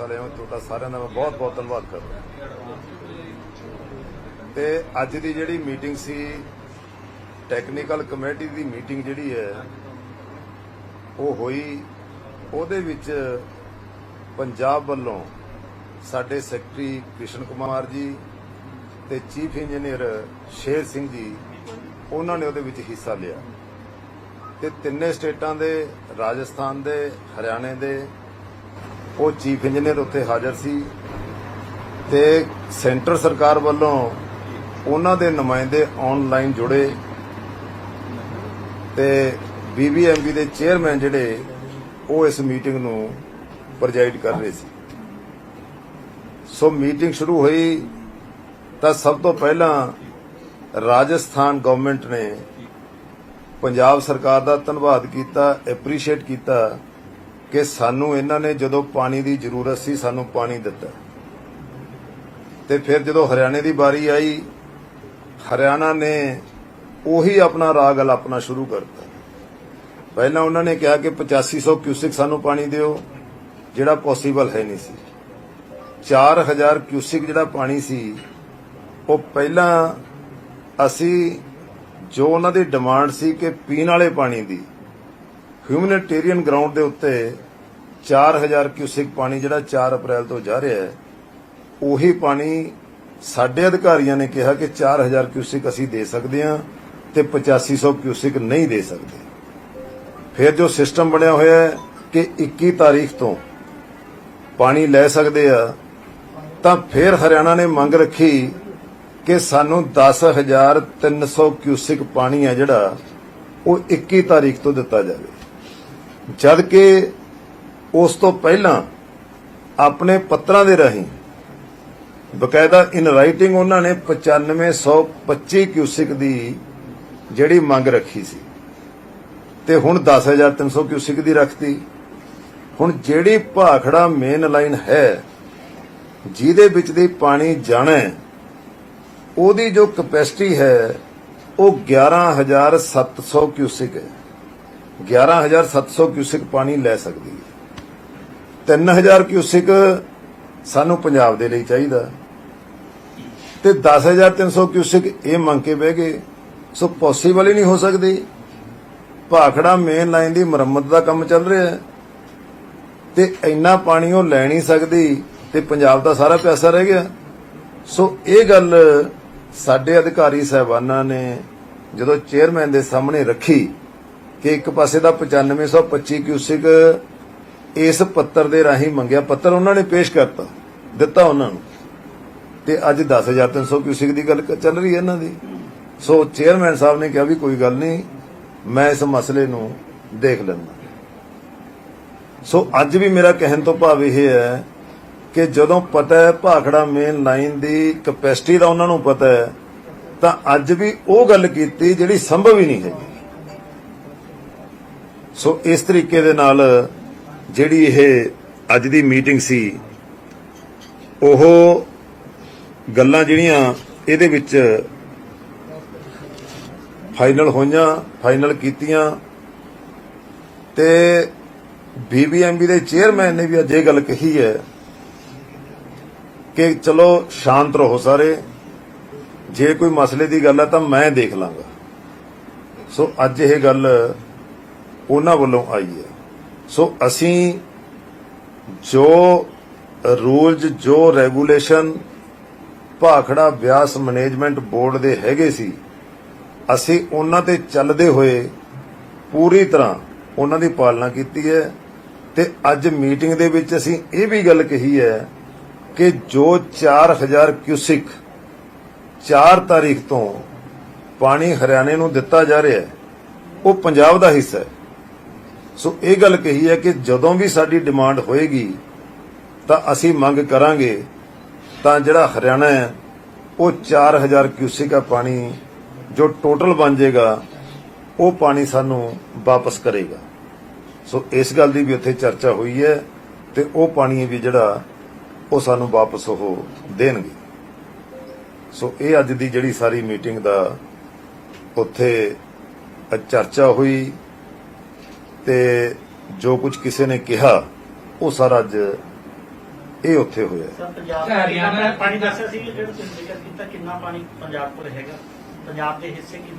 ਹਿੱਸਾ ਲਿਆ ਤੁਹਾਡਾ ਸਾਰਿਆਂ ਦਾ ਮੈਂ ਬਹੁਤ ਬਹੁਤ ਧੰਨਵਾਦ ਕਰਦਾ। ਤੇ ਅੱਜ ਦੀ ਜਿਹੜੀ ਮੀਟਿੰਗ ਸੀ ਟੈਕਨੀਕਲ ਕਮੇਟੀ ਦੀ ਮੀਟਿੰਗ ਜਿਹੜੀ ਹੈ, ਉਹ ਹੋਈ। ਉਹਦੇ ਵਿੱਚ ਪੰਜਾਬ ਵੱਲੋਂ ਸਾਡੇ ਸੈਕਟਰੀ ਕ੍ਰਿਸ਼ਨ ਕੁਮਾਰ ਜੀ ਤੇ ਚੀਫ ਇੰਜੀਨੀਅਰ ਸ਼ੇਰ ਸਿੰਘ ਜੀ, ਉਹਨਾਂ ਨੇ ਉਹਦੇ ਵਿੱਚ ਹਿੱਸਾ ਲਿਆ। ਤੇ ਤਿੰਨੇ ਸਟੇਟਾਂ ਦੇ, ਰਾਜਸਥਾਨ ਦੇ, ਹਰਿਆਣੇ ਦੇ ਉਹ ਚੀਫ ਇੰਜੀਨੀਅਰ ਉੱਥੇ ਹਾਜ਼ਰ ਸੀ ਤੇ ਸੈਂਟਰ ਸਰਕਾਰ ਵੱਲੋਂ ਉਹਨਾਂ ਦੇ ਨੁਮਾਇੰਦੇ ਆਨਲਾਈਨ ਜੁੜੇ ਤੇ ਬੀਬੀਐਮਬੀ ਦੇ ਚੇਅਰਮੈਨ ਜਿਹੜੇ ਉਹ ਇਸ ਮੀਟਿੰਗ ਨੂੰ ਪ੍ਰੈਜ਼ਾਈਡ ਕਰ ਰਹੇ ਸੀ। ਸੋ ਮੀਟਿੰਗ ਸ਼ੁਰੂ ਹੋਈ ਤਾਂ ਸਭ ਤੋਂ ਪਹਿਲਾਂ ਰਾਜਸਥਾਨ ਗਵਰਨਮੈਂਟ ਨੇ ਪੰਜਾਬ ਸਰਕਾਰ ਦਾ ਧੰਨਵਾਦ ਕੀਤਾ ਐਪਰੀਸ਼ੀਏਟ ਕੀਤਾ ਕਿ ਸਾਨੂੰ ਇਹਨਾਂ ਨੇ ਜਦੋਂ ਪਾਣੀ ਦੀ ਜ਼ਰੂਰਤ ਸੀ ਸਾਨੂੰ ਪਾਣੀ ਦਿੱਤਾ। ਤੇ ਫਿਰ ਜਦੋਂ ਹਰਿਆਣੇ ਦੀ ਵਾਰੀ ਆਈ, ਹਰਿਆਣਾ ਨੇ ਉਹੀ ਆਪਣਾ ਰਾਗ ਅਲਾਪਣਾ ਸ਼ੁਰੂ ਕਰਤਾ ਪਹਿਲਾਂ ਉਹਨਾਂ ਨੇ ਕਿਹਾ ਕਿ 8500 ਕਿਊਸਿਕ ਸਾਨੂੰ ਪਾਣੀ ਦਿਓ, ਜਿਹੜਾ ਪੋਸੀਬਲ ਹੈ ਨਹੀਂ ਸੀ। 4000 ਕਿਊਸਿਕ ਜਿਹੜਾ ਪਾਣੀ ਸੀ, ਉਹ ਪਹਿਲਾਂ ਅਸੀਂ ਜੋ ਉਹਨਾਂ ਦੀ ਡਿਮਾਂਡ ਸੀ ਕਿ ਪੀਣ ਵਾਲੇ ਪਾਣੀ ਦੀ, ਹਿਊਮਨਿਟੇਰੀਅਨ ਗਰਾਊਂਡ ਦੇ ਉੱਤੇ 4000 ਕਿਊਸਿਕ ਪਾਣੀ ਜਿਹੜਾ 4 ਅਪ੍ਰੈਲ ਤੋਂ ਜਾ ਰਿਹਾ ਹੈ, ਉਹੀ ਪਾਣੀ ਸਾਡੇ ਅਧਿਕਾਰੀਆਂ ਨੇ ਕਿਹਾ ਕਿ 4000 ਕਿਊਸਿਕ ਅਸੀਂ ਦੇ ਸਕਦੇ ਹਾਂ ਤੇ 8500 ਕਿਊਸਿਕ ਨਹੀਂ ਦੇ ਸਕਦੇ। ਫਿਰ ਜੋ ਸਿਸਟਮ ਬਣਿਆ ਹੋਇਆ ਹੈ ਕਿ 21 ਤਾਰੀਖ ਤੋਂ ਪਾਣੀ ਲੈ ਸਕਦੇ ਆ, ਤਾਂ ਫਿਰ ਹਰਿਆਣਾ ਨੇ ਮੰਗ ਰੱਖੀ ਕਿ ਸਾਨੂੰ 10300 ਕਿਊਸਿਕ ਪਾਣੀ ਆ ਜਿਹੜਾ, ਉਹ 21 ਤਾਰੀਖ ਤੋਂ ਦਿੱਤਾ ਜਾਵੇ। ਜਦ ਕਿ ਉਸ ਤੋਂ ਪਹਿਲਾਂ ਆਪਣੇ ਪੱਤਰਾਂ ਦੇ ਰਾਹੀਂ ਬਕਾਇਦਾ ਇਨ ਰਾਈਟਿੰਗ ਉਹਨਾਂ ਨੇ 9525 ਕਿਊਸਿਕ ਦੀ ਜਿਹੜੀ ਮੰਗ ਰੱਖੀ ਸੀ। ਤੇ ਹੁਣ 10300 ਕਿਊਸਿਕ ਦੀ ਰੱਖਤੀ। ਹੁਣ ਜਿਹੜੀ ਭਾਖੜਾ ਮੇਨ ਲਾਈਨ ਹੈ, ਜਿਹਦੇ ਵਿੱਚ ਦੀ ਪਾਣੀ ਜਾਣਾ ਉਹਦੀ ਜੋ ਕਪੈਸਿਟੀ ਹੈ, ਉਹ 11700 ਕਿਊਸਿਕ ਹੈ। 11700 ਕਿਊਸਿਕ ਪਾਣੀ ਲੈ ਸਕਦੀ ਹੈ। 3000 ਕਿਊਸਿਕ ਸਾਨੂੰ ਪੰਜਾਬ ਦੇ ਲਈ ਚਾਹੀਦਾ। ਤੇ 10300 ਕਿਊਸਿਕ ਇਹ ਮੰਗ ਕੇ ਬਹਿ ਗਏ। ਸੋ ਪੋਸੀਬਲ ਹੀ ਨਹੀਂ ਹੋ ਸਕਦੀ। ਭਾਖੜਾ ਮੇਨ ਲਾਈਨ ਦੀ ਮੁਰੰਮਤ ਦਾ ਕੰਮ ਚੱਲ ਰਿਹਾ ਹੈ। ਤੇ ਇੰਨਾ ਪਾਣੀ ਉਹ ਲੈ ਨਹੀਂ ਸਕਦੀ ਤੇ ਪੰਜਾਬ ਦਾ ਸਾਰਾ ਪੈਸਾ ਰਹਿ ਗਿਆ। ਸੋ ਇਹ ਗੱਲ ਸਾਡੇ ਅਧਿਕਾਰੀ ਸਹਿਬਾਨਾਂ ਨੇ ਜਦੋਂ ਚੇਅਰਮੈਨ ਦੇ ਸਾਹਮਣੇ ਰੱਖੀ ਕਿ ਇੱਕ ਪਾਸੇ ਦਾ 9525 ਕਿਊਸਿਕ ਇਸ ਪੱਤਰ ਦੇ ਰਾਹੀਂ ਮੰਗਿਆ। ਪੱਤਰ ਉਹਨਾਂ ਨੇ ਪੇਸ਼ ਕਰਤਾ, ਦਿੱਤਾ ਉਹਨਾਂ ਨੂੰ। ਤੇ ਅੱਜ 10300 ਕਿਊਸਿਕ ਦੀ ਗੱਲ ਚੱਲ ਰਹੀ ਹੈ ਇਹਨਾਂ ਦੀ। ਸੋ ਚੇਅਰਮੈਨ ਸਾਹਿਬ ਨੇ ਕਿਹਾ ਵੀ ਕੋਈ ਗੱਲ ਨਹੀਂ, ਮੈਂ ਇਸ ਮਸਲੇ ਨੂੰ ਦੇਖ ਲੈਂਦਾ। ਸੋ ਅੱਜ ਵੀ ਮੇਰਾ ਕਹਿਣ ਤੋਂ ਭਾਵ ਇਹ ਹੈ ਕਿ ਜਦੋਂ ਪਤਾ ਹੈ ਭਾਖੜਾ ਮੇਨ ਲਾਈਨ ਦੀ ਕਪੈਸਿਟੀ ਦਾ ਉਹਨਾਂ ਨੂੰ ਪਤਾ ਹੈ, ਤਾਂ ਅੱਜ ਵੀ ਉਹ ਗੱਲ ਕੀਤੀ ਜਿਹੜੀ ਸੰਭਵ ਹੀ ਨਹੀਂ ਹੈਗੀ। ਸੋ ਇਸ ਤਰੀਕੇ ਦੇ ਨਾਲ ਜਿਹੜੀ ਇਹ ਅੱਜ ਦੀ ਮੀਟਿੰਗ ਸੀ, ਉਹ ਗੱਲਾਂ ਜਿਹੜੀਆਂ ਇਹਦੇ ਵਿੱਚ ਫਾਈਨਲ ਹੋਈਆਂ, ਫਾਈਨਲ ਕੀਤੀਆਂ ਤੇ ਬੀਬੀਐਮਬੀ ਦੇ ਚੇਅਰਮੈਨ ਨੇ ਵੀ ਅੱਜ ਇਹ ਗੱਲ ਕਹੀ ਹੈ ਕਿ ਚਲੋ ਸ਼ਾਂਤ ਰਹੋ ਸਾਰੇ, ਜੇ ਕੋਈ ਮਸਲੇ ਦੀ ਗੱਲ ਹੈ ਤਾਂ ਮੈਂ ਦੇਖ ਲਾਂਗਾ। ਸੋ ਅੱਜ ਇਹ ਗੱਲ ਉਹਨਾਂ ਵੱਲੋਂ ਆਈ ਹੈ। ਸੋ ਅਸੀਂ ਜੋ ਰੂਲਸ ਜੋ regulation Bhakra Beas management board ਦੇ ਹੈਗੇ ਸੀ, ਅਸੀਂ ਉਹਨਾਂ ਤੇ ਚੱਲਦੇ ਹੋਏ ਪੂਰੀ ਤਰ੍ਹਾਂ ਉਹਨਾਂ ਦੀ ਪਾਲਣਾ ਕੀਤੀ ਹੈ ਤੇ ਅੱਜ ਮੀਟਿੰਗ ਦੇ ਵਿੱਚ ਅਸੀਂ ਇਹ ਵੀ ਗੱਲ ਕਹੀ ਹੈ ਕਿ ਜੋ 4000 ਕਿਊਸਿਕ 4 ਤਾਰੀਖ ਤੋਂ ਪਾਣੀ ਹਰਿਆਣੇ ਨੂੰ ਦਿੱਤਾ ਜਾ ਰਿਹਾ ਹੈ, ਉਹ ਪੰਜਾਬ ਦਾ ਹਿੱਸਾ ਹੈ। ਸੋ ਇਹ ਗੱਲ ਕਹੀ ਹੈ ਕਿ ਜਦੋਂ ਵੀ ਸਾਡੀ ਡਿਮਾਂਡ ਹੋਏਗੀ, ਤਾਂ ਅਸੀਂ ਮੰਗ ਕਰਾਂਗੇ, ਤਾਂ ਜਿਹੜਾ ਹਰਿਆਣਾ ਹੈ, ਉਹ 4000 ਕਿਊਸਿਕ ਦਾ ਪਾਣੀ, ਜੋ ਟੋਟਲ ਬਣ ਜਾਏਗਾ, ਉਹ ਪਾਣੀ ਸਾਨੂੰ ਵਾਪਸ ਕਰੇਗਾ। ਸੋ ਇਸ ਗੱਲ ਦੀ ਵੀ ਉੱਥੇ ਚਰਚਾ ਹੋਈ ਹੈ ਤੇ ਉਹ ਪਾਣੀ ਵੀ ਜਿਹੜਾ, ਉਹ ਸਾਨੂੰ ਵਾਪਸ ਉਹ ਦੇਣਗੇ। ਸੋ ਇਹ ਅੱਜ ਦੀ ਜਿਹੜੀ ਸਾਰੀ ਮੀਟਿੰਗ ਦਾ ਉੱਥੇ ਚਰਚਾ ਹੋਈ ਤੇ ਜੋ ਕੁਝ ਕਿਸੇ ਨੇ ਕਿਹਾ ਉਹ ਸਾਰਾ ਅੱਜ ਇਹ ਉੱਥੇ ਹੋਇਆ ਸਰ ਪੰਜਾਬ ਦਾ ਕਿੰਨਾ ਪਾਣੀ ਦੱਸਿਆ ਸੀ ਜਿਹੜਾ ਤੁਸੀਂ ਜ਼ਿਕਰ ਕੀਤਾ ਕਿੰਨਾ ਪਾਣੀ ਪੰਜਾਬ ਕੋਲ ਹੈਗਾ? ਪੰਜਾਬ ਦੇ ਹਿੱਸੇ ਕਿੰਨੀ